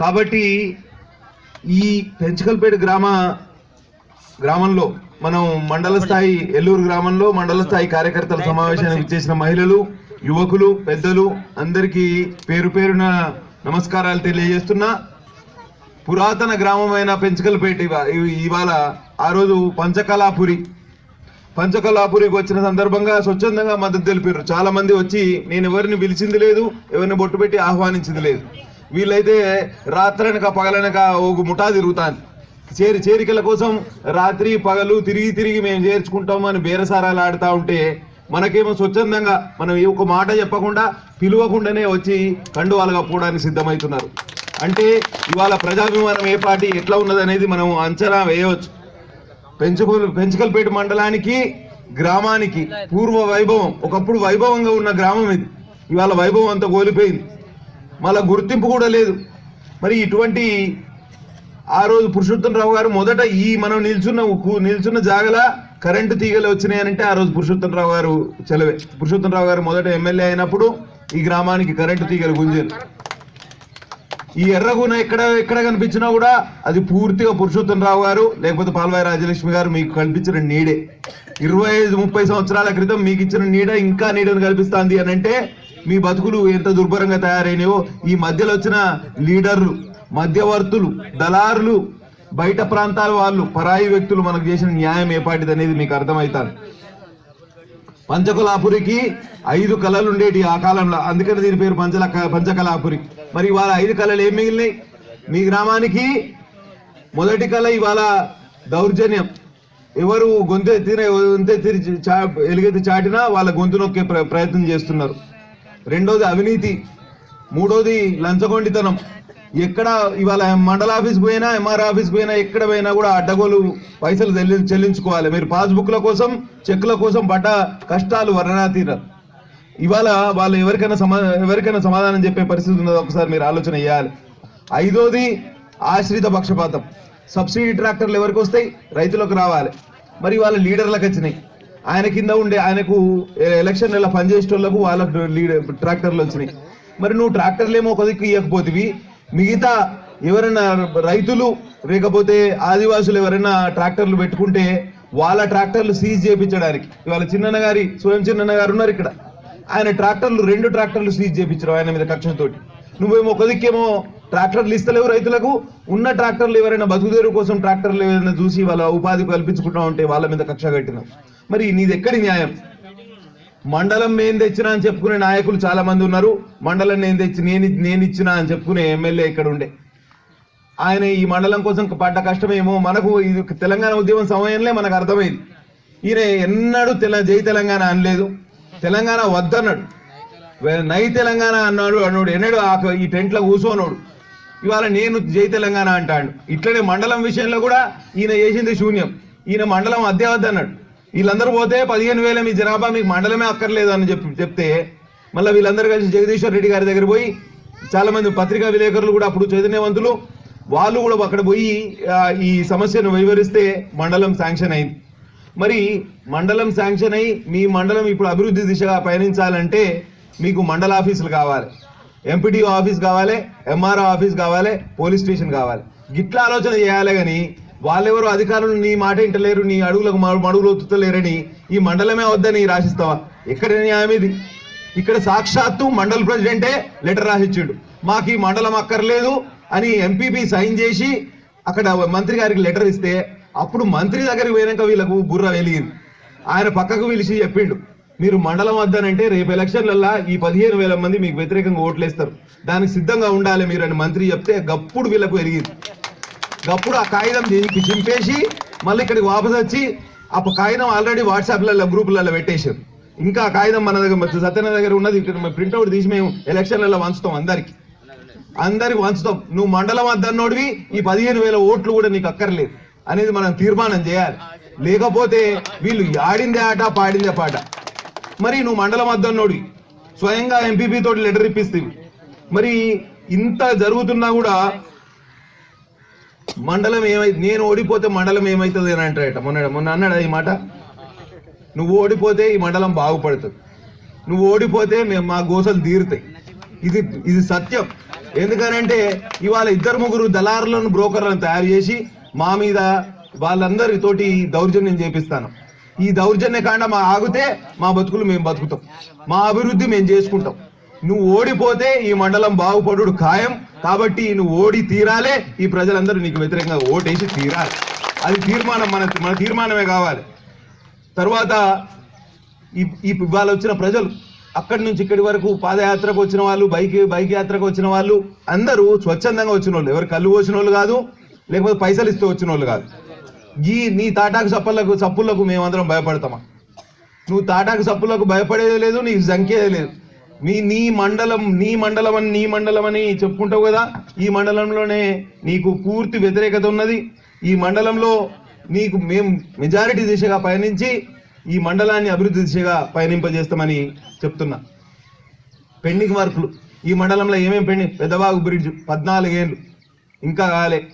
కాబట్టి ఈ పెంచకల్పేట గ్రామ గ్రామంలో మనం మండల స్థాయి ఎల్లూరు గ్రామంలో మండల స్థాయి కార్యకర్తల సమావేశానికి ఇచ్చేసిన మహిళలు యువకులు పెద్దలు అందరికీ పేరు పేరున నమస్కారాలు తెలియజేస్తున్నా. పురాతన గ్రామమైన పెంచకల్పేట ఇవాళ ఆ రోజు పంచకళాపురి. పంచకళాపురికి వచ్చిన సందర్భంగా స్వచ్ఛందంగా మద్దతు తెలిపారు. చాలా మంది వచ్చి నేను ఎవరిని పిలిచింది లేదు ఎవరిని బొట్టు పెట్టి ఆహ్వానించింది లేదు. వీళ్ళైతే రాత్రనక పగలనక ఒక ముఠా తిరుగుతాను చేరి చేరికల కోసం రాత్రి పగలు తిరిగి తిరిగి మేము చేర్చుకుంటాం అని బేరసారాలు ఆడుతూ ఉంటే మనకేమో స్వచ్ఛందంగా మనం ఏ ఒక మాట చెప్పకుండా పిలువకుండానే వచ్చి కండువాలుగా పోవడానికి సిద్ధమవుతున్నారు. అంటే ఇవాళ ప్రజాభిమానం ఏ పార్టీ ఎట్లా ఉన్నదనేది మనం అంచనా వేయవచ్చు. పెంచుకూరు పెంచుకల్పేట మండలానికి గ్రామానికి పూర్వ వైభవం ఒకప్పుడు వైభవంగా ఉన్న గ్రామం ఇది. ఇవాళ వైభవం అంతా కోల్పోయింది. మళ్ళా గుర్తింపు కూడా లేదు. మరి ఇటువంటి ఆ రోజు పురుషోత్తమరావు గారు మొదట ఈ మనం నిల్చున్న నిల్చున్న జాగల కరెంటు తీగలు వచ్చినాయనంటే ఆ రోజు పురుషోత్తమరావు గారు చెలవే. పురుషోత్తమరావు గారు మొదట ఎమ్మెల్యే అయినప్పుడు ఈ గ్రామానికి కరెంటు తీగలు గుంజారు. ఈ ఎర్రగున ఎక్కడ ఎక్కడ కనిపించినా కూడా అది పూర్తిగా పురుషోత్తం రావు గారు లేకపోతే పాల్వాయి రాజలక్ష్మి గారు మీకు కల్పించిన నీడే. ఇరవై ఐదు ముప్పై సంవత్సరాల క్రితం మీకు ఇచ్చిన నీడ ఇంకా నీడను కల్పిస్తాంది అని అంటే మీ బతుకులు ఎంత దుర్భరంగా తయారైనవో ఈ మధ్యలో వచ్చిన లీడర్లు మధ్యవర్తులు దళారులు బయట ప్రాంతాల వాళ్ళు పరాయి వ్యక్తులు మనకు చేసిన న్యాయం ఏపాటిది అనేది మీకు అర్థమవుతాను పంచకలాపురికి ఐదు కళలు ఉండేటి ఆ కాలంలో. అందుకని దీని పేరు పంచల పంచకలాపురి మరి ఇవాళ ఐదు కళలు ఏం మిగిలినాయి? మీ గ్రామానికి మొదటి కళ ఇవాళ దౌర్జన్యం. ఎవరు గొంతెత్తిన గొంతెత్తి చా ఎలుగెత్తి చాటినా వాళ్ళ గొంతు నొక్కే ప్ర- ప్రయత్నం చేస్తున్నారు. రెండోది అవినీతి మూడోది లంచగొండితనం. ఎక్కడ ఇవాళ మండల ఆఫీస్ పోయినా ఎంఆర్ ఆఫీస్ పోయినా ఎక్కడ పోయినా కూడా అడ్డగోలు పైసలు చెల్లి- చెల్లించుకోవాలి. మీరు పాస్బుక్ల కోసం చెక్ల కోసం పడ్డ కష్టాలు వర్ణనాతీర ఇవాళ వాళ్ళు ఎవరికైనా సమా ఎవరికైనా సమాధానం చెప్పే పరిస్థితి ఉన్నదో ఒకసారి మీరు ఆలోచన చేయాలి. ఐదోది ఆశ్రిత పక్షపాతం. సబ్సిడీ ట్రాక్టర్లు ఎవరికి వస్తాయి? రైతులకు రావాలి. మరి వాళ్ళ లీడర్లకు వచ్చినాయి. ఆయన కింద ఉండే ఆయనకు ఎలక్షన్ నెల పనిచేసేటోళ్ళకు వాళ్ళకు లీడర్ ట్రాక్టర్లు వచ్చినాయి. మరి నువ్వు ట్రాక్టర్లు ఏమో ఒక దిక్కు ఇవ్వకపోతివి మిగతా ఎవరైనా రైతులు లేకపోతే ఆదివాసులు ఎవరైనా ట్రాక్టర్లు పెట్టుకుంటే వాళ్ళ ట్రాక్టర్లు సీజ్ చేయించడానికి. ఇవాళ చిన్నన్న గారి స్వయం చిన్నన్న గారు ఉన్నారు ఇక్కడ. ఆయన ట్రాక్టర్లు రెండు ట్రాక్టర్లు సీజ్ చేయించడం ఆయన మీద కక్షతోటి. నువ్వేమో ఒక దిక్కేమో ట్రాక్టర్లు ఇస్తలేవు రైతులకు. ఉన్న ట్రాక్టర్లు ఎవరైనా బతుకుదేరు కోసం ట్రాక్టర్లు ఏదైనా చూసి వాళ్ళ ఉపాధి కల్పించుకుంటా ఉంటే వాళ్ళ మీద కక్ష కట్టినావు. మరి నీది ఎక్కడి న్యాయం? మండలం నేను తెచ్చినా అని చెప్పుకునే నాయకులు చాలా మంది ఉన్నారు. మండలం నేను తెచ్చి నేను నేను ఇచ్చినా అని చెప్పుకునే ఎమ్మెల్యే ఇక్కడ ఉండే ఆయన ఈ మండలం కోసం పడ్డ కష్టమేమో మనకు ఇది తెలంగాణ ఉద్యమం సమయంలో మనకు అర్థమైంది. ఈయన ఎన్నడూ తెల జై తెలంగాణ అనలేదు. తెలంగాణ వద్దన్నాడు. నై తెలంగాణ అన్నాడు అన్నాడు. ఎన్నడు ఆ- ఈ టెంట్లో కూర్చోనోడు ఇవాళ నేను జై తెలంగాణ అంటాడు. ఇట్లనే మండలం విషయంలో కూడా ఈయన చేసింది శూన్యం. ఈయన మండలం అద్దె వద్దన్నాడు వీళ్ళందరూ పోతే పదిహేను వేల మీ జనాభా మీకు మండలమే అక్కర్లేదు అని చెప్పి చెప్తే మళ్ళీ వీళ్ళందరూ కలిసి జగదీశ్వర్ రెడ్డి గారి దగ్గర పోయి చాలామంది పత్రికా విలేకరులు కూడా అప్పుడు చైతన్యవంతులు వాళ్ళు కూడా అక్కడ పోయి ఈ సమస్యను వివరిస్తే మండలం శాంక్షన్ అయింది. మరి మండలం శాంక్షన్ అయి మీ మండలం ఇప్పుడు అభివృద్ధి దిశగా పయనించాలంటే మీకు మండల ఆఫీసులు కావాలి. ఎంపీడీఓ ఆఫీస్ కావాలి ఎంఆర్ఓ ఆఫీస్ కావాలి పోలీస్ స్టేషన్ కావాలి. గిట్లా ఆలోచన చేయాలి కానీ వాళ్ళెవరు అధికారులు నీ మాట ఇంటలేరు నీ అడుగులకు మడుగులు ఒత్తుతలేరని ఈ మండలమే వద్దని రాసిస్తావా? ఎక్కడ న్యాయం ఇది? ఇక్కడ సాక్షాత్తు మండల ప్రెసిడెంటే లెటర్ రాసిచ్చిండు. మాకు ఈ మండలం అక్కర్లేదు అని ఎంపీపీ సైన్ చేసి అక్కడ మంత్రి గారికి లెటర్ ఇస్తే అప్పుడు మంత్రి దగ్గరికి పోయినాక వీళ్ళకు బుర్ర వెలిగింది. ఆయన పక్కకు పిలిచి చెప్పిండు మీరు మండలం వద్దనంటే రేపు ఎలక్షన్లల్లా ఈ పదిహేను వేల మంది మీకు వ్యతిరేకంగా ఓట్లేస్తారు. దానికి సిద్ధంగా ఉండాలి మీరు అని మంత్రి చెప్తే గప్పుడు వీళ్ళకు వెలిగింది. గప్పుడు ఆ కాగితం దీనికి చింపేసి మళ్ళీ ఇక్కడికి వాపస్ వచ్చి ఆ కాగితం ఆల్రెడీ వాట్సాప్లలో గ్రూపులలో పెట్టేశారు. ఇంకా కాగితం మన దగ్గర సత్యన దగ్గర ఉన్నది. ఇక్కడ ప్రింట్అవుట్ తీసి మేము ఎలక్షన్లలో వంచుతాం అందరికి. అందరికి వంచుతాం. నువ్వు మండలం వద్దన్నోడివి ఈ పదిహేను వేల ఓట్లు కూడా నీకు అక్కర్లేదు అనేది మనం తీర్మానం చేయాలి. లేకపోతే వీళ్ళు ఆడిందే ఆట పాడిందే పాట. మరి నువ్వు మండలం అద్దన్నోడివి స్వయంగా ఎంపీపీ తోటి లెటర్ ఇప్పిస్తేవి మరి ఇంత జరుగుతున్నా కూడా మండలం ఏమై నేను ఓడిపోతే మండలం ఏమవుతుంది అని అంటాడట. మొన్న మొన్న అన్నాడు ఈ మాట? నువ్వు ఓడిపోతే ఈ మండలం బాగుపడుతుంది. నువ్వు ఓడిపోతే మేము మా గోసలు తీరుతాయి. ఇది ఇది సత్యం. ఎందుకనంటే ఇవాళ ఇద్దరు ముగ్గురు దళారులను బ్రోకర్లను తయారు చేసి మా మీద వాళ్ళందరితోటి దౌర్జన్యం చేపిస్తాను. ఈ దౌర్జన్య కాండ మా ఆగితే మా బతుకులు మేము బతుకుతాం. మా అభివృద్ధి మేము చేసుకుంటాం. నువ్వు ఓడిపోతే ఈ మండలం బాగుపడు ఖాయం. కాబట్టి నువ్వు ఓడి తీరాలే. ఈ ప్రజలందరూ నీకు వ్యతిరేకంగా ఓటేసి తీరాలి. అది తీర్మానం మన మన తీర్మానమే కావాలి. తర్వాత ఈ ఈ ఇవాళ వచ్చిన ప్రజలు అక్కడి నుంచి ఇక్కడి వరకు పాదయాత్రకు వచ్చిన వాళ్ళు బైక్ బైక్ యాత్రకు వచ్చిన వాళ్ళు అందరూ స్వచ్ఛందంగా వచ్చిన వాళ్ళు. ఎవరు కళ్ళు పోసిన వాళ్ళు కాదు లేకపోతే పైసలు ఇస్తూ వచ్చిన వాళ్ళు కాదు. ఈ నీ తాటాకు చప్పలకు చప్పులకు మేమందరం భయపడతామా? నువ్వు తాటాకు చప్పులకు భయపడేది లేదు నీకు సంఖ్యేది లేదు. మీ నీ మండలం నీ మండలం అని నీ మండలం అని చెప్పుకుంటావు కదా ఈ మండలంలోనే నీకు పూర్తి వ్యతిరేకత ఉన్నది. ఈ మండలంలో నీకు మేము మెజారిటీ దిశగా పయనించి ఈ మండలాన్ని అభివృద్ధి దిశగా పయనింపజేస్తామని చెప్తున్నా. పెండింగ్ వర్క్లు. ఈ మండలంలో ఏమేమి పెండింగ్? పెద్దవాగు బ్రిడ్జ్ పద్నాలుగేళ్ళు ఇంకా కాలే.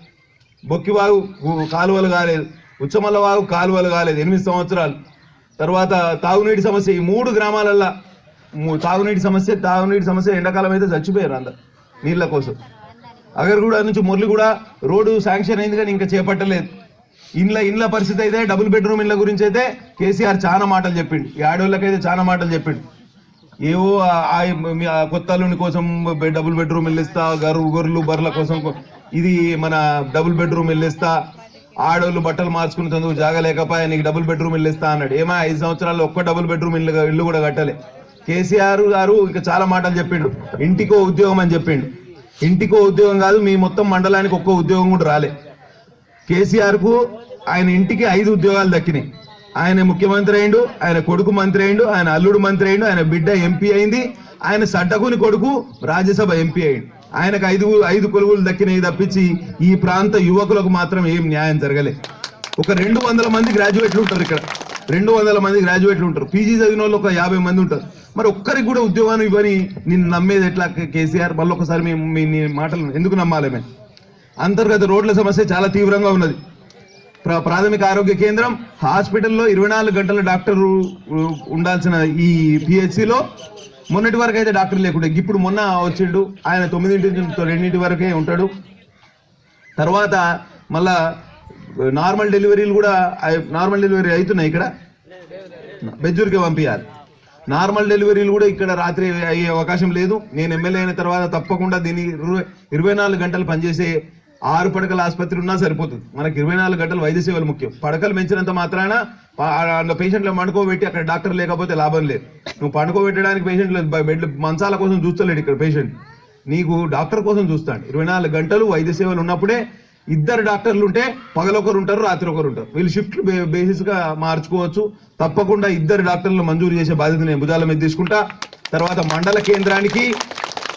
బొక్కివాగు కాలువలు కాలేదు. ఉచ్చమల్లవాగు కాలువలు కాలేదు. ఎనిమిది సంవత్సరాలు. తర్వాత తాగునీటి సమస్య. ఈ మూడు గ్రామాలల్లో తాగునీటి సమస్య తాగునీటి సమస్య ఎండాకాలం అయితే చచ్చిపోయారు అందరు నీళ్ళ కోసం. అగర్గూడ నుంచి మురళి కూడా రోడ్డు శాంక్షన్ అయింది కానీ ఇంకా చేపట్టలేదు. ఇండ్ల ఇండ్ల పరిస్థితి అయితే డబుల్ బెడ్రూమ్ ఇండ్ల గురించి అయితే కేసీఆర్ చాలా మాటలు చెప్పిండు. ఈ ఆడోళ్ళకైతే చాలా మాటలు చెప్పిండు. ఏవో ఆ- మీ కొత్త అల్లుని కోసం డబుల్ బెడ్రూమ్ ఇల్లు గరు గొర్రెలు బర్రెల కోసం ఇది మన డబుల్ బెడ్రూమ్ ఇల్లు ఆడవాళ్ళు బట్టలు మార్చుకునేందుకు జాగా లేకపోయా నీకు డబుల్ బెడ్రూమ్ ఇల్లు అన్నాడు. ఏమా ఐదు సంవత్సరాల్లో ఒక్క డబుల్ బెడ్రూమ్ ఇల్లు ఇల్లు కూడా కట్టలే. కేసీఆర్ గారు ఇంకా చాలా మాటలు చెప్పిండు. ఇంటికో ఉద్యోగం అని చెప్పిండు. ఇంటికో ఉద్యోగం కాదు మీ మొత్తం మండలానికి ఒక్క ఉద్యోగం కూడా రాలే. కేసీఆర్కు ఆయన ఇంటికి ఐదు ఉద్యోగాలు దక్కినాయి. ఆయన ముఖ్యమంత్రి అయిండు ఆయన కొడుకు మంత్రి అయిండు ఆయన అల్లుడు మంత్రి అయిండు ఆయన బిడ్డ ఎంపీ అయింది ఆయన సడ్డకుని కొడుకు రాజ్యసభ ఎంపీ అయిండు. ఆయనకు ఐదు ఐదు కొలువులు దక్కినాయి తప్పించి ఈ ప్రాంత యువకులకు మాత్రం ఏం న్యాయం జరగలే. ఒక రెండు వందల మంది గ్రాడ్యుయేట్లు ఉంటారు ఇక్కడ. రెండు వందల మంది గ్రాడ్యుయేట్లు ఉంటారు. పీజీ చదివిన వాళ్ళు ఒక యాభై మంది ఉంటారు. మరి ఒక్కరికి కూడా ఉద్యోగాన్ని ఇవ్వని నిన్ను నమ్మేది ఎట్లా? కేసీఆర్ మళ్ళీ ఒకసారి మేము మీ మాటలు ఎందుకు నమ్మాలి మేము అంతర్గత రోడ్ల సమస్య చాలా తీవ్రంగా ఉన్నది. ప్రాథమిక ఆరోగ్య కేంద్రం హాస్పిటల్లో ఇరవై నాలుగు గంటల డాక్టర్ ఉండాల్సిన ఈ పిహెచ్సిలో మొన్నటి వరకు అయితే డాక్టర్ లేకుండా. ఇప్పుడు మొన్న వచ్చిండు. ఆయన తొమ్మిదింటి రెండింటి వరకే ఉంటాడు. తర్వాత మళ్ళా నార్మల్ డెలివరీలు కూడా నార్మల్ డెలివరీ అవుతున్నాయి ఇక్కడ? బెజ్జూర్కి పంపించాలి నార్మల్ డెలివరీలు కూడా ఇక్కడ రాత్రి అయ్యే అవకాశం లేదు. నేను ఎమ్మెల్యే అయిన తర్వాత తప్పకుండా దీన్ని ఇరవై నాలుగు గంటలు పనిచేసే ఆరు పడకల ఆసుపత్రి ఉన్నా సరిపోతుంది. మనకి ఇరవై నాలుగు గంటలు వైద్య సేవలు ముఖ్యం. పడకలు పెంచినంత మాత్రాన పేషెంట్లు పండుకోబెట్టి అక్కడ డాక్టర్ లేకపోతే లాభం లేదు. నువ్వు పండుకోబెట్టడానికి పేషెంట్లు బెడ్ మంచాల కోసం చూస్తలేడు ఇక్కడ పేషెంట్. నీకు డాక్టర్ కోసం చూస్తాడు. ఇరవై నాలుగు గంటలు వైద్య సేవలు ఉన్నప్పుడే ఇద్దరు డాక్టర్లు ఉంటే పగలొకరు ఉంటారు రాత్రి ఒకరు ఉంటారు. వీళ్ళు షిఫ్ట్ బేసిస్గా మార్చుకోవచ్చు. తప్పకుండా ఇద్దరు డాక్టర్లు మంజూరు చేసే బాధ్యత నేను భుజాల మీద తీసుకుంటా. తర్వాత మండల కేంద్రానికి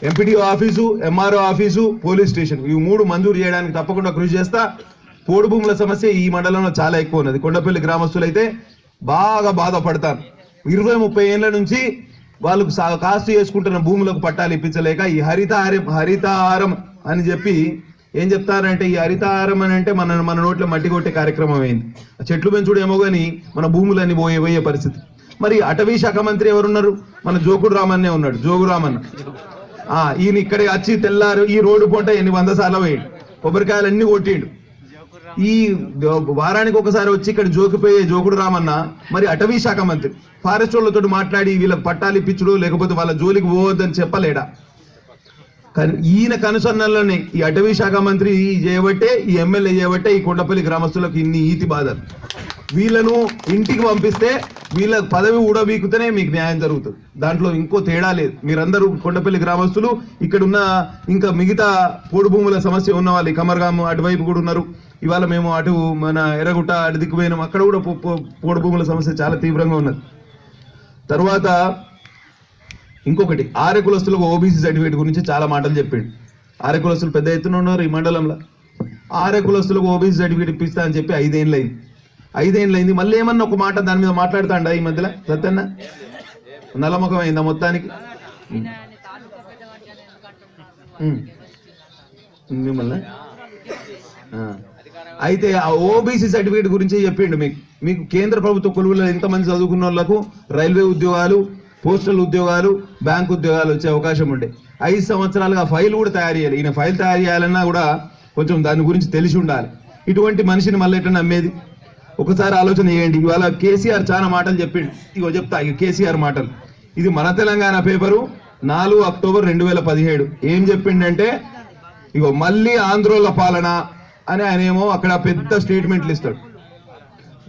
MPDO office MRO office police station. ఇవి మూడు మంజూరు చేయడానికి తప్పకుండా కృషి చేస్తా. పోడు భూముల సమస్య ఈ మండలంలో చాలా ఎక్కువ ఉన్నది. కొండపల్లి గ్రామస్తులైతే బాగా బాధపడతారు. ఇరవై ముప్పై ఏళ్ళ నుంచి వాళ్ళకు సా- కాస్తు చేసుకుంటున్న భూములకు పట్టాలు ఇప్పించలేక ఈ హరితహారం హరితహారం అని చెప్పి ఏం చెప్తారంటే ఈ హరితహారం అని అంటే మన మన నోట్లో మట్టి కొట్టే కార్యక్రమం అయింది ఆ చెట్లు పెంచుడు ఏమో కానీ మన భూములన్నీ పోయే పోయే పరిస్థితి. మరి అటవీ శాఖ మంత్రి ఎవరున్నారు? మన జోకుడు రామన్నే ఉన్నాడు జోగు రామన్న. ఆ, ఈయన ఇక్కడే వచ్చి తెల్లారు ఈ రోడ్డు పూట ఎన్ని వంద సార్లు పోయిండు. కొబ్బరికాయలు అన్ని కొట్టిండు. ఈ వారానికి ఒకసారి వచ్చి ఇక్కడ జోకిపోయే జోకుడు రామన్న మరి అటవీ శాఖ మంత్రి. ఫారెస్ట్ వాళ్ళతో మాట్లాడి వీళ్ళ పట్టాలి పిచ్చుడు లేకపోతే వాళ్ళ జోలికి పోవద్దని చెప్పలేడా? ఈయన కనుసన్నల్లోనే ఈ అటవీ శాఖ మంత్రి చేయబట్టే ఈ ఎమ్మెల్యే చేయబట్టే ఈ కొండపల్లి గ్రామస్తులకు ఇన్ని ఈతి బాధలు. వీళ్ళను ఇంటికి పంపిస్తే వీళ్ళ పదవి ఊడబీకుతేనే మీకు న్యాయం జరుగుతుంది. దాంట్లో ఇంకో తేడా లేదు. మీరందరూ కొండపల్లి గ్రామస్తులు ఇక్కడ ఉన్న ఇంకా మిగతా పోడు భూముల సమస్య ఉన్న వాళ్ళు ఈ కమర్గాం అటువైపు కూడా ఉన్నారు. ఇవాళ మేము అటు మన ఎర్రగుట్ట అటు దిక్కుపోయినాం. అక్కడ కూడా పోడు భూముల సమస్య చాలా తీవ్రంగా ఉన్నది. తర్వాత ఇంకొకటి ఆర్య కులస్తులకు ఓబీసీ సర్టిఫికేట్ గురించి చాలా మాటలు చెప్పిండు. ఆర్య కులస్తులు పెద్ద ఎత్తున ఉన్నారు ఈ మండలంలో. ఆర్య కులస్తులకు ఓబీసీ సర్టిఫికేట్ ఇప్పిస్తా అని చెప్పి ఐదేళ్ళు అయింది ఐదేళ్ళు అయింది మళ్ళీ ఏమన్నా ఒక మాట దాని మీద మాట్లాడుతాండా ఈ మధ్యలో? సత్యన్న? నల్లముఖం అయిందా మొత్తానికి? మిమ్మల్ని? అయితే ఆ ఓబీసీ సర్టిఫికేట్ గురించి చెప్పిండు మీకు. మీకు కేంద్ర ప్రభుత్వ కొలువులో ఎంతమంది చదువుకున్న వాళ్ళకు రైల్వే ఉద్యోగాలు పోస్టల్ ఉద్యోగాలు బ్యాంక్ ఉద్యోగాలు వచ్చే అవకాశం ఉండే. ఐదు సంవత్సరాలుగా ఫైల్ కూడా తయారు చేయాలి. ఈయన ఫైల్ తయారు చేయాలన్నా కూడా కొంచెం దాని గురించి తెలిసి ఉండాలి. ఇటువంటి మనిషిని మళ్ళీ ఎట్లా నమ్మేది ఒకసారి ఆలోచన చేయండి. ఇవాళ కేసీఆర్ చాలా మాటలు చెప్పిండు. ఇగో చెప్తా ఇక కేసీఆర్ మాటలు. ఇది మన తెలంగాణ పేపరు నాలుగు అక్టోబర్ రెండు వేల పదిహేడు. ఏం చెప్పిండంటే ఇగో మళ్ళీ ఆంధ్రోల పాలన అని ఆయన ఏమో అక్కడ పెద్ద స్టేట్మెంట్లు ఇస్తాడు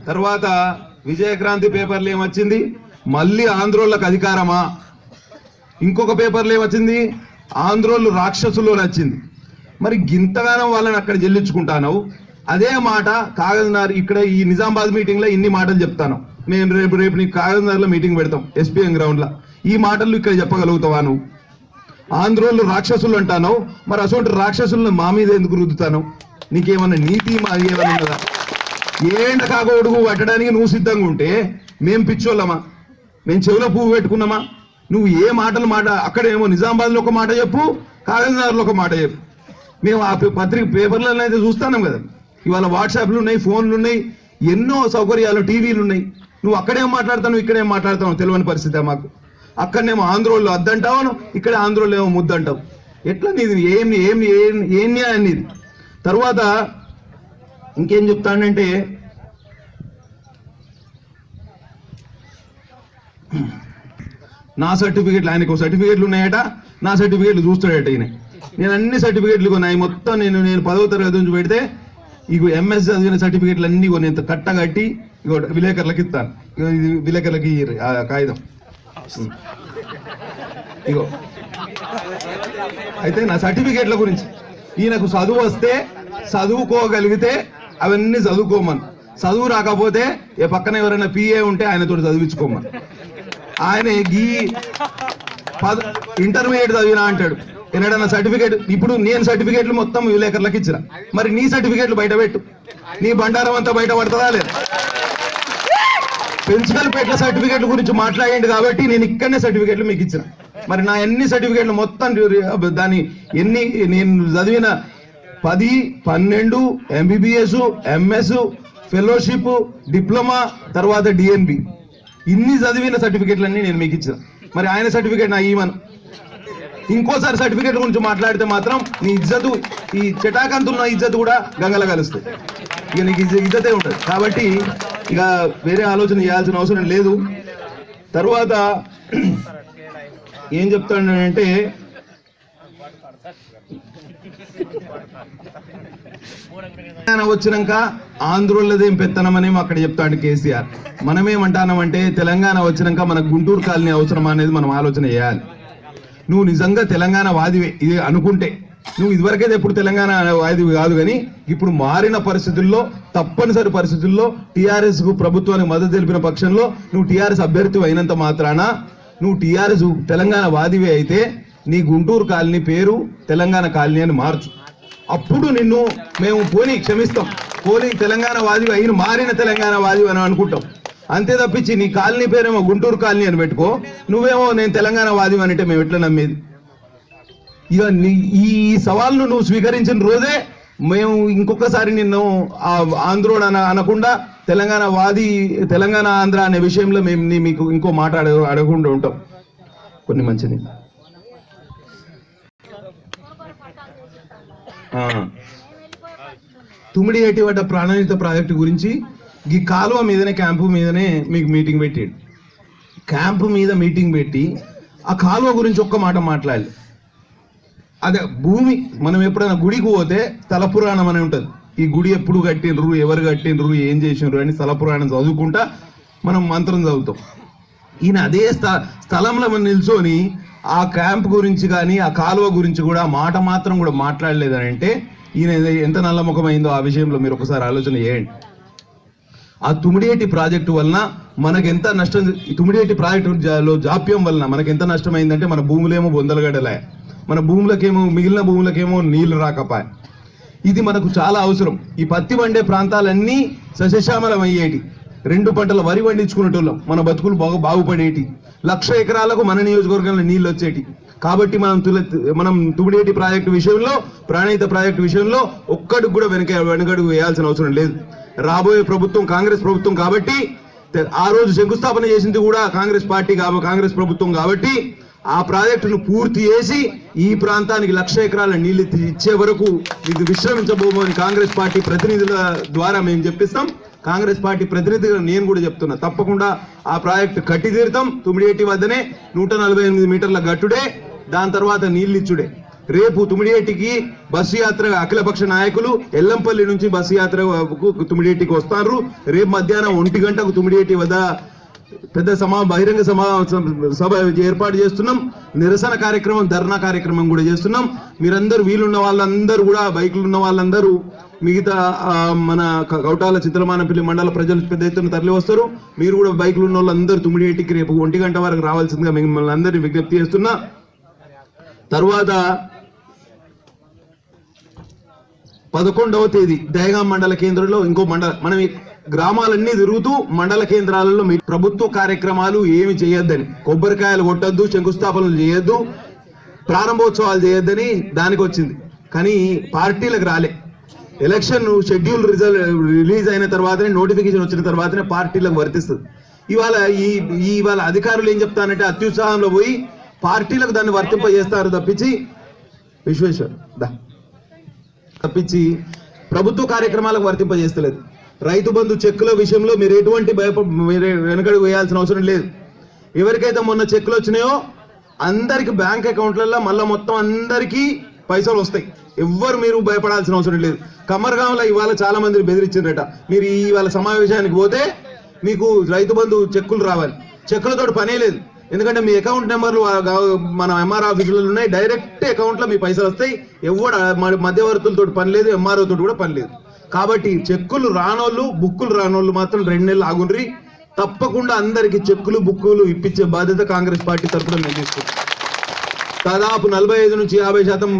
తర్వాత విజయక్రాంతి పేపర్లు ఏమొచ్చింది? మళ్ళీ ఆంధ్రోళ్ళకు అధికారమా? ఇంకొక పేపర్లో ఏమొచ్చింది? ఆంధ్రోళ్ళు రాక్షసులు వచ్చింది మరి గింతగానం వాళ్ళని అక్కడ చెల్లించుకుంటాను అదే మాట కాగజ్నార్ ఇక్కడ ఈ నిజామాబాద్ మీటింగ్లో ఇన్ని మాటలు చెప్తాను. నేను రేపు రేపు నీకు కాగజ్నార్లో మీటింగ్ పెడతాం ఎస్పీఎం గ్రౌండ్లో. ఈ మాటలు ఇక్కడ చెప్పగలుగుతావా నువ్వు? ఆంధ్రోళ్ళు రాక్షసులు అంటాను మరి అటువంటి రాక్షసులను మా మీద ఎందుకు రుద్దుతాను నీకేమన్నా నీతి మా ఏమన్నా ఉన్నదా? ఏంట కాగొడుగు పట్టడానికి నువ్వు సిద్ధంగా ఉంటే మేం పిచ్చోళ్ళమా? మేము చెవిలో పువ్వు పెట్టుకున్నామా? నువ్వు ఏ మాటలు మాట అక్కడేమో నిజామాబాద్లో ఒక మాట చెప్పు కాగజ్నగర్లో ఒక మాట చెప్పు. మేము ఆ పే- పత్రిక పేపర్లలో అయితే చూస్తున్నాం కదా. ఇవాళ వాట్సాప్లు ఉన్నాయి ఫోన్లు ఉన్నాయి ఎన్నో సౌకర్యాలు టీవీలు ఉన్నాయి. నువ్వు అక్కడేం మాట్లాడతావు ఇక్కడేం మాట్లాడతావు తెలియని పరిస్థితి మాకు. అక్కడనేమో ఆంధ్రోళ్ళు అద్దంటావు ఇక్కడ ఆంధ్రోళ్ళు ఏమో ముద్దంటావు. ఎట్లా నీది? ఏం ఏం ఏం ఏం న్యాయం నీది? తర్వాత ఇంకేం చెప్తానంటే నా సర్టిఫికేట్లు ఆయనకు సర్టిఫికేట్లు ఉన్నాయట నా సర్టిఫికెట్లు చూస్తాడట ఈయన. నేను అన్ని సర్టిఫికెట్లు కొన్నాయి మొత్తం నేను నేను పదవ తరగతి నుంచి పెడితే ఇగో ఎంఎస్ చదివిన సర్టిఫికెట్లు అన్ని కొన్ని ఇంత కట్ట కట్టి ఇక విలేకరులకు ఇస్తాను. ఇది విలేకరులకి కాగితం. ఇగో. అయితే నా సర్టిఫికేట్ల గురించి. ఈయనకు చదువు వస్తే చదువుకోగలిగితే అవన్నీ చదువుకోమను. చదువు రాకపోతే ఏ పక్కన ఎవరైనా పిఏ ఉంటే ఆయనతో చదివించుకోమని. ఆయన గీ ఇంటర్మీడియట్ చదివినా అంటాడు. ఎన్నడన్నా సర్టిఫికేట్ ఇప్పుడు నేను సర్టిఫికేట్లు మొత్తం విలేకరులకు ఇచ్చిన. మరి నీ సర్టిఫికేట్లు బయట పెట్టు. నీ బండారం అంతా బయట పడుతుందా లేదు? ప్రిన్సిపల్ పేట్ల సర్టిఫికేట్ల గురించి మాట్లాడండి కాబట్టి నేను ఇక్కడనే సర్టిఫికేట్లు మీకు ఇచ్చిన. మరి నా ఎన్ని సర్టిఫికేట్లు మొత్తం దాని ఎన్ని నేను చదివిన పది పన్నెండు ఎంబీబీఎస్ ఎంఎస్ ఫెలోషిప్ డిప్లొమా తర్వాత డిఎన్బి ఇన్ని చదివిన సర్టిఫికేట్లన్నీ నేను మీకు ఇచ్చిన. మరి ఆయన సర్టిఫికేట్ నా ఈమను. ఇంకోసారి సర్టిఫికేట్ గురించి మాట్లాడితే మాత్రం నీ ఇజ్జతు ఈ చెటాకంతున్న ఇజ్జత్ కూడా గంగల కలుస్తుంది ఇక నీకు ఇజ్జ- ఇజ్జతే ఉంటుంది. కాబట్టి ఇక వేరే ఆలోచన చేయాల్సిన అవసరం లేదు. తర్వాత ఏం చెప్తానంటే వచ్చినాక ఆంధ్రోళ్ళదేం పెత్తనమనేమో అక్కడ చెప్తాడు కేసీఆర్. మనమేమంటానమంటే తెలంగాణ వచ్చినాక మనకు గుంటూరు కాలనీ అవసరం అనేది మనం ఆలోచన చేయాలి. నువ్వు నిజంగా తెలంగాణ వాదివే ఇది అనుకుంటే. నువ్వు ఇదివరకైతే ఎప్పుడు తెలంగాణ వాదివి కాదు కానీ ఇప్పుడు మారిన పరిస్థితుల్లో తప్పనిసరి పరిస్థితుల్లో టీఆర్ఎస్కు ప్రభుత్వానికి మద్దతు తెలిపిన పక్షంలో నువ్వు టీఆర్ఎస్ అభ్యర్థి అయినంత మాత్రాన నువ్వు టీఆర్ఎస్ తెలంగాణ వాదివే అయితే నీ గుంటూరు కాలనీ పేరు తెలంగాణ కాలనీ అని మార్చు. అప్పుడు నిన్ను మేము పోనీ క్షమిస్తాం. పోనీ తెలంగాణ వాదివి అయిన మారిన తెలంగాణ వాదివి అని అనుకుంటాం. అంతే తప్పించి నీ కాలనీ పేరేమో గుంటూరు కాలనీ అని పెట్టుకో. నువ్వేమో నేను తెలంగాణ వాదివి అంటే మేము ఎట్లా నమ్మేది? ఇక నీ ఈ సవాల్ను నువ్వు స్వీకరించిన రోజే మేము ఇంకొకసారి నిన్ను ఆ ఆంధ్రోడు అన అనకుండా తెలంగాణ వాది తెలంగాణ ఆంధ్ర అనే విషయంలో మేము మీకు ఇంకో మాట అడగ అడగకుండా ఉంటాం. కొన్ని మంచిది. తుమ్మిడి ఏటివడ్డ ప్రాణాయుత ప్రాజెక్టు గురించి ఈ కాలువ మీదనే క్యాంపు మీదనే మీకు మీటింగ్ పెట్టాడు. క్యాంపు మీద మీటింగ్ పెట్టి ఆ కాలువ గురించి ఒక్క మాట మాట్లాడాలి అదే భూమి మనం ఎప్పుడైనా గుడికి పోతే తలపురాణం పురాణం అని ఉంటుంది. ఈ గుడి ఎప్పుడు కట్టినరు ఎవరు కట్టినరు ఏం చేసినారు అని తలపురాణం పురాణం చదువుకుంటా మనం మంత్రం చదువుతాం. ఈయన అదే స్థ స్థలంలో మనం నిల్చొని ఆ క్యాంప్ గురించి కానీ ఆ కాలువ గురించి కూడా మాట మాత్రం కూడా మాట్లాడలేదని అంటే ఈయన ఎంత నల్లముఖమైందో ఆ విషయంలో మీరు ఒకసారి ఆలోచన చేయండి. ఆ తుమిడేటి ప్రాజెక్టు వలన మనకు ఎంత నష్టం తుమిడేటి ప్రాజెక్టులో ప్రాజెక్టు జాప్యం వలన మనకు ఎంత నష్టమైందంటే మన భూములేమో బొందలగడలే మన భూములకేమో మిగిలిన భూములకేమో నీళ్ళు రాకపాయ. ఇది మనకు చాలా అవసరం. ఈ పత్తి వండే ప్రాంతాలన్నీ సస్యశ్యామలం అయ్యేటి. రెండు పంటల వరి పండించుకునేటోళ్ళం. మన బతుకులు బాగా బాగుపడేటి. లక్ష ఎకరాలకు మన నియోజకవర్గంలో నీళ్ళు వచ్చేటి. కాబట్టి మనం తుల మనం తుమిడేటి ప్రాజెక్టు విషయంలో ప్రాణహిత ప్రాజెక్టు విషయంలో ఒక్కడికి కూడా వెనక వెనకడుగు వేయాల్సిన అవసరం లేదు. రాబోయే ప్రభుత్వం కాంగ్రెస్ ప్రభుత్వం కాబట్టి ఆ రోజు శంకుస్థాపన చేసింది కూడా కాంగ్రెస్ పార్టీ కాబ కాంగ్రెస్ ప్రభుత్వం కాబట్టి ఆ ప్రాజెక్టును పూర్తి చేసి ఈ ప్రాంతానికి లక్ష ఎకరాల నీళ్ళు ఇచ్చే వరకు ఇది విశ్రమించబోమని కాంగ్రెస్ పార్టీ ప్రతినిధుల ద్వారా మేము చెప్పిస్తాం. కాంగ్రెస్ పార్టీ ప్రతినిధిగా నేను కూడా చెప్తున్నా తప్పకుండా ఆ ప్రాజెక్టు కట్టి తీరుతాం తుమిడియేటి వద్దనే నూట నలభై ఎనిమిది మీటర్ల గట్టుడే దాని తర్వాత నీళ్ళిచ్చుడే. రేపు తుమిడియేటికి బస్సు యాత్ర అఖిలపక్ష నాయకులు ఎల్లంపల్లి నుంచి బస్సు యాత్రకు తుమిడియేటికి వస్తారు. రేపు మధ్యాహ్నం ఒంటి గంటకు తుమిడియేటి వద్ద పెద్ద సమా బహిరంగ సమా సభ ఏర్పాటు చేస్తున్నాం. నిరసన కార్యక్రమం ధర్నా కార్యక్రమం కూడా చేస్తున్నాం. మీరందరూ వీలున్న వాళ్ళందరూ కూడా బైకులు ఉన్న వాళ్ళందరూ మిగతా మన కౌటాల చిత్రమానపల్లి మండల ప్రజలు పెద్ద ఎత్తున తరలి వస్తారు. మీరు కూడా బైకులు ఉన్న వాళ్ళందరూ తుమ్మిడియేటికి రేపు ఒంటి గంట వరకు రావాల్సిందిగా మిమ్మల్ని అందరినీ విజ్ఞప్తి చేస్తున్నా. తరువాత పదకొండవ తేదీ దయగా మండల కేంద్రంలో ఇంకో మండల మనం గ్రామాలన్నీ తిరుగుతూ మండల కేంద్రాలలో మీ ప్రభుత్వ కార్యక్రమాలు ఏమి చేయొద్దని కొబ్బరికాయలు కొట్టద్దు శంకుస్థాపనలు చేయొద్దు ప్రారంభోత్సవాలు చేయొద్దని దానికి వచ్చింది కానీ పార్టీలకు రాలే. ఎలక్షన్ షెడ్యూల్ రిజల్ట్ రిలీజ్ అయిన తర్వాతనే నోటిఫికేషన్ వచ్చిన తర్వాతనే పార్టీలకు వర్తిస్తుంది. ఇవాళ ఈ ఇవాళ అధికారులు ఏం చెప్తానంటే అత్యుత్సాహంలో పోయి పార్టీలకు దాన్ని వర్తింప చేస్తారు తప్పించి విశ్వేశ్వర్ దా. తప్పించి ప్రభుత్వ కార్యక్రమాలకు వర్తింపజేస్తలేదు. రైతు బంధు చెక్కుల విషయంలో మీరు ఎటువంటి భయప మీరు వెనకడుగు వేయాల్సిన అవసరం లేదు. ఎవరికైతే మొన్న చెక్కులు వచ్చినాయో అందరికి బ్యాంక్ అకౌంట్లలో మళ్ళీ మొత్తం అందరికీ పైసలు వస్తాయి. ఎవ్వరు మీరు భయపడాల్సిన అవసరం లేదు. కమర్గాంలో ఇవాళ చాలా మందిని బెదిరించారట మీరు ఇవాళ సమావేశానికి పోతే మీకు రైతు బంధు చెక్కులు రావాలి. చెక్కులతో పనే లేదు. ఎందుకంటే మీ అకౌంట్ నెంబర్లు మన ఎంఆర్ ఆఫీసులలో ఉన్నాయి. డైరెక్ట్ అకౌంట్లో మీ పైసలు వస్తాయి. ఎవడ మధ్యవర్తులతో పని లేదు ఎంఆర్ఓతో కూడా పని లేదు. కాబట్టి చెక్కులు రానోళ్ళు బుక్కులు రానోళ్ళు మాత్రం రెండు నెలలు ఆగుండ్రి. తప్పకుండా అందరికి చెక్కులు బుక్కులు ఇప్పించే బాధ్యత కాంగ్రెస్ పార్టీ తరఫున మేము దాదాపు నలభై ఐదు నుంచి యాభై శాతం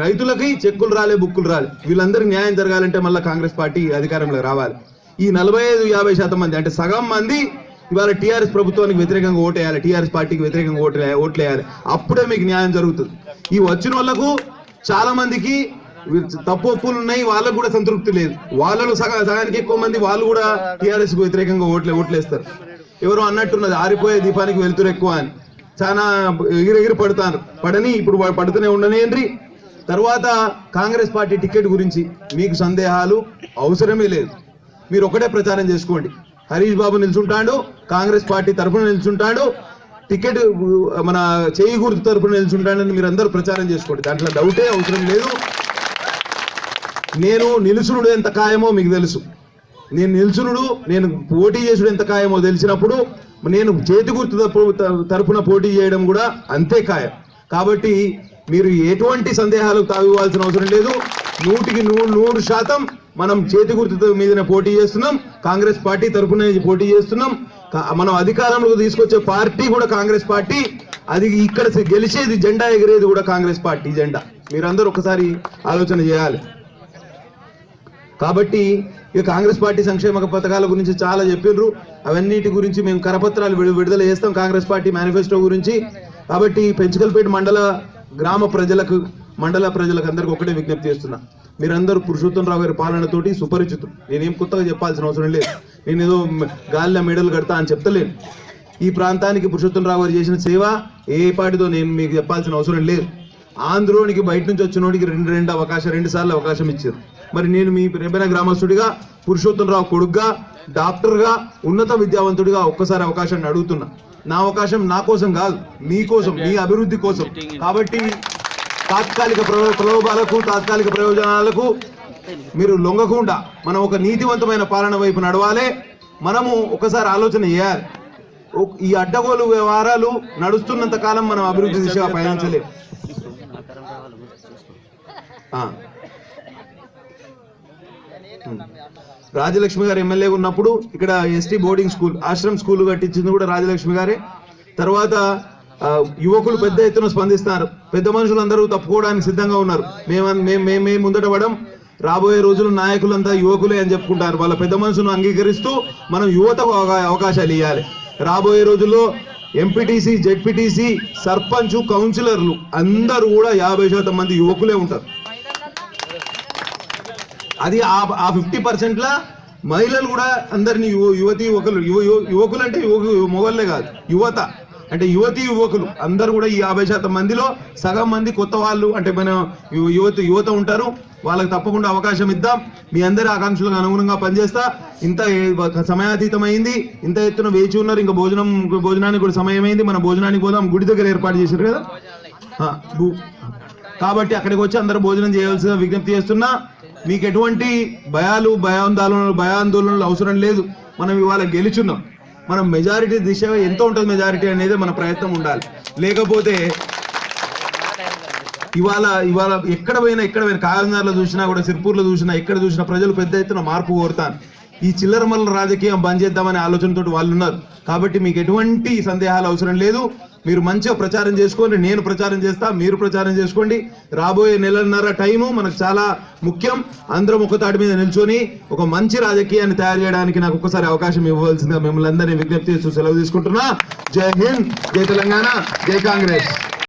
రైతులకి చెక్కులు రాలే బుక్కులు రాలే. వీళ్ళందరికీ న్యాయం జరగాలంటే మళ్ళీ కాంగ్రెస్ పార్టీ అధికారంలో రావాలి. ఈ నలభై ఐదు యాభై శాతం మంది అంటే సగం మంది ఇవాళ టీఆర్ఎస్ ప్రభుత్వానికి వ్యతిరేకంగా ఓటేయాలి టీఆర్ఎస్ పార్టీకి వ్యతిరేకంగా ఓటు ఓట్లు వేయాలి అప్పుడే మీకు న్యాయం జరుగుతుంది. ఈ వచ్చిన వాళ్ళకు చాలా మందికి తప్పు ఒప్పులు ఉన్నాయి వాళ్ళకు కూడా సంతృప్తి లేదు. వాళ్ళలో సగ సగానికి ఎక్కువ మంది వాళ్ళు కూడా టీఆర్ఎస్కు వ్యతిరేకంగా ఓట్లే ఓట్లేస్తారు. ఎవరో అన్నట్టున్నది ఆరిపోయే దీపానికి వెళ్తురు ఎక్కువ అని. చాలా ఎగిరెగిరి పడతాను. పడని ఇప్పుడు పడుతూనే ఉండనేంటి తర్వాత కాంగ్రెస్ పార్టీ టికెట్ గురించి మీకు సందేహాలు అవసరమే లేదు. మీరు ఒకటే ప్రచారం చేసుకోండి. హరీష్ బాబు నిల్చుంటాడు కాంగ్రెస్ పార్టీ తరఫున నిల్చుంటాడు టికెట్ మన చేయి గుర్తు తరఫున నిల్చుంటాడని మీరు అందరూ ప్రచారం చేసుకోండి. దాంట్లో డౌటే అవసరం లేదు. నేను నిలుచునుడు ఎంత ఖాయమో మీకు తెలుసు. నేను నిల్చునుడు నేను పోటీ చేసుడు ఎంత ఖాయమో తెలిసినప్పుడు నేను చేతి గుర్తు తరపు- తరపున పోటీ చేయడం కూడా అంతే ఖాయం. కాబట్టి మీరు ఎటువంటి సందేహాలు తావివ్వాల్సిన అవసరం లేదు. నూటికి నూ నూరు శాతం మనం చేతి గుర్తుతో మీదనే పోటీ చేస్తున్నాం. కాంగ్రెస్ పార్టీ తరఫున పోటీ చేస్తున్నాం. కా- మనం అధికారంలోకి తీసుకొచ్చే పార్టీ కూడా కాంగ్రెస్ పార్టీ. అది ఇక్కడ గెలిచేది జెండా ఎగిరేది కూడా కాంగ్రెస్ పార్టీ జెండా. మీరందరూ ఒకసారి ఆలోచన చేయాలి. కాబట్టి ఇక కాంగ్రెస్ పార్టీ సంక్షేమ పథకాల గురించి చాలా చెప్పిండ్రు అవన్నిటి గురించి మేము కరపత్రాలు విడుదల చేస్తాం కాంగ్రెస్ పార్టీ మేనిఫెస్టో గురించి. కాబట్టి పెంచుకల్పేట మండల గ్రామ ప్రజలకు మండల ప్రజలకు అందరికి ఒకటే విజ్ఞప్తి చేస్తున్నా. మీరందరూ పురుషోత్తమరావు గారి పాలనతోటి సుపరిచితులు. నేనేం కొత్తగా చెప్పాల్సిన అవసరం లేదు. నేను ఏదో గాలిలో మెడలు కడతా అని చెప్తలేను. ఈ ప్రాంతానికి పురుషోత్తమరావు గారు చేసిన సేవ ఏ పాటితో నేను మీకు చెప్పాల్సిన అవసరం లేదు. ఆంధ్రోనికి బయట నుంచి వచ్చినోడికి రెండు రెండు అవకాశం రెండు సార్లు అవకాశం ఇచ్చారు. మరి నేను మీ రెబెన గ్రామస్తుడిగా పురుషోత్తమరావు కొడుగ్గా డాక్టర్గా ఉన్నత విద్యావంతుడిగా ఒక్కసారి అవకాశాన్ని అడుగుతున్నా నా అవకాశం నా కోసం కాదు మీ కోసం మీ అభివృద్ధి కోసం కాబట్టి తాత్కాలిక ప్రలో- ప్రలోభాలకు తాత్కాలిక ప్రయోజనాలకు మీరు లొంగకుండా మనం ఒక నీతివంతమైన పాలన వైపు నడవాలి మనము ఒకసారి ఆలోచన చేయాలి ఈ అడ్డగోలు వ్యవహారాలు నడుస్తున్నంత కాలం మనం అభివృద్ధి దిశగా పయనించలేం ఆ. ఉమ్. రాజలక్ష్మి గారు ఎమ్మెల్యే ఉన్నప్పుడు ఇక్కడ ST boarding school ashram school కట్టించింది కూడా రాజలక్ష్మి గారే. తర్వాత యువకులు పెద్ద ఎత్తున స్పందిస్తున్నారు పెద్ద మనుషులు అందరూ తప్పుకోవడానికి సిద్ధంగా ఉన్నారు. మేము మేము మేము మేము ముందట పడం రాబోయే రోజులు నాయకులంతా యువకులే అని చెప్పుకుంటారు. వాళ్ళ పెద్ద మనుషులను అంగీకరిస్తూ మనం యువతకు అవకాశాలు ఇవ్వాలి రాబోయే రోజుల్లో ఎంపీటీసీ జెడ్పీటీసీ సర్పంచ్ కౌన్సిలర్లు అందరూ కూడా యాభై శాతం మంది యువకులే ఉంటారు. అది ఆ ఆ ఫిఫ్టీ పర్సెంట్లో మహిళలు కూడా అందరినీ యువ యువతి యువకులు యువ యువకులు అంటే యువకు మొగళ్ళే కాదు యువత. అంటే యువతి యువకులు అందరూ కూడా ఈ యాభై శాతం మందిలో సగం మంది కొత్త వాళ్ళు అంటే మన యువతి యువత యువత ఉంటారు. వాళ్ళకి తప్పకుండా అవకాశం ఇద్దాం. మీ అందరి ఆకాంక్షలకు అనుగుణంగా పనిచేస్తా. ఇంత సమయాతీతమైంది. అయింది ఇంత ఎత్తున వేచి ఉన్నారు. ఇంకా భోజనం భోజనానికి కూడా సమయమైంది. మన భోజనానికి పోదాం. గుడి దగ్గర ఏర్పాటు చేశారు కదా? కాబట్టి అక్కడికి వచ్చి అందరూ భోజనం చేయవలసిన విజ్ఞప్తి చేస్తున్నా. మీకు ఎటువంటి భయాలు భయాందోళనలు భయాందోళనలు అవసరం లేదు. మనం ఇవాళ గెలుచున్నాం. మనం మెజారిటీ దిశ ఎంత ఉంటుంది మెజారిటీ అనేది మన ప్రయత్నం ఉండాలి. లేకపోతే ఇవాళ ఇవాళ ఎక్కడ పోయినా ఎక్కడ పోయినా కాగజ్నగర్లో చూసినా కూడా సిర్పూర్లో చూసినా ఎక్కడ చూసినా ప్రజలు పెద్ద ఎత్తున మార్పు కోరుతాను ఈ చిల్లర మల్ల రాజకీయం బంద్ చేద్దామనే ఆలోచనతో వాళ్ళు ఉన్నారు. కాబట్టి మీకు ఎటువంటి సందేహాలు అవసరం లేదు. మీరు మంచిగా ప్రచారం చేసుకోండి నేను ప్రచారం చేస్తా మీరు ప్రచారం చేసుకోండి. రాబోయే నెలన్నర టైము మనకు చాలా ముఖ్యం. అందరం ఒకతాటి మీద నిల్చొని ఒక మంచి రాజకీయాన్ని తయారు చేయడానికి నాకు ఒక్కసారి అవకాశం ఇవ్వవలసిందిగా మిమ్మల్ని అందరినీ విజ్ఞప్తి చేస్తూ సెలవు తీసుకుంటున్నా. జై హింద్ జై తెలంగాణ జై కాంగ్రెస్.